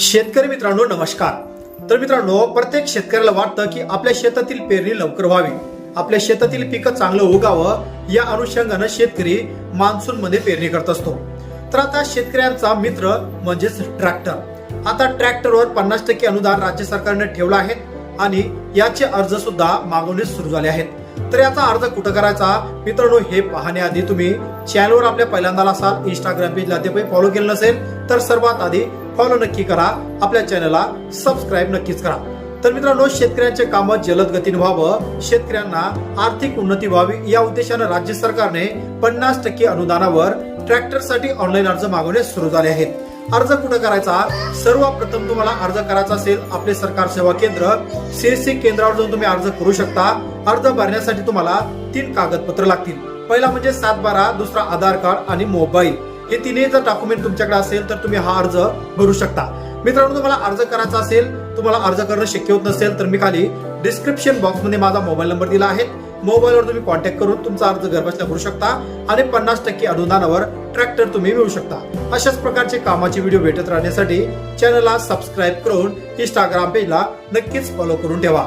शेतकरी मित्रांनो नमस्कार. तर मित्रांनो प्रत्येक शेतकऱ्याला वाटतं की आपल्या शेतातील पेरणी लवकर व्हावी. आपल्या शेतातील पिकं चांगलं उगावं या अनुषंगानं शेतकरी मान्सून मध्ये पेरणी करत असतो. तर आता शेतकऱ्यांचा मित्र म्हणजेच ट्रॅक्टर. आता ट्रॅक्टरवर पन्नास टक्के अनुदान राज्य सरकारने ठेवलं आहे आणि याचे अर्ज सुद्धा मागवणे सुरू झाले आहेत. तर याचा अर्ज कुठं करायचा? मित्रांनो हे पाहण्याआधी तुम्ही चॅनलवर आपल्या पहिल्यांदा असाल इंस्टाग्राम पेजला ते फॉलो केलं नसेल तर सर्वात आधी फॉलो नक्की करा. आपल्या चॅनलला सबस्क्राईब नक्कीच करा. तर मित्रांनो शेतकऱ्यांचे काम जलद गतीने व्हावं. शेतकऱ्यांना आर्थिक उन्नती व्हावी या उद्देशानं राज्य सरकारने पन्नास टक्के अनुदानावर ट्रॅक्टरसाठी ऑनलाईन अर्ज मागवणे सुरू झाले आहेत. अर्ज कुठं करायचा? सर्वप्रथम तुम्हाला अर्ज करायचा असेल आपले सरकार सेवा केंद्र. सीएससी केंद्रावर जाऊन तुम्ही अर्ज करू शकता. अर्ज भरण्यासाठी तुम्हाला तीन कागदपत्र लागतील. पहिला म्हणजे सात बारा दुसरा आधार कार्ड आणि मोबाईल. हे तिन्ही जर डॉक्युमेंट तुमच्याकडे असेल तर तुम्ही हा अर्ज भरू शकता. मित्रांनो तुम्हाला अर्ज करायचा असेल तुम्हाला अर्ज करणं शक्य होत नसेल तर मी खाली डिस्क्रिप्शन बॉक्समध्ये माझा मोबाईल नंबर दिला आहे. मोबाईलवर तुम्ही कॉन्टॅक्ट करून तुमचा अर्ज घरबसल्या भरू शकता आणि पन्नास टक्के अनुदानावर ट्रॅक्टर तुम्ही मिळू शकता. अशाच प्रकारचे कामाचे व्हिडिओ भेटत राहण्यासाठी चॅनलला सबस्क्राईब करून इंस्टाग्राम पेजला नक्कीच फॉलो करून ठेवा.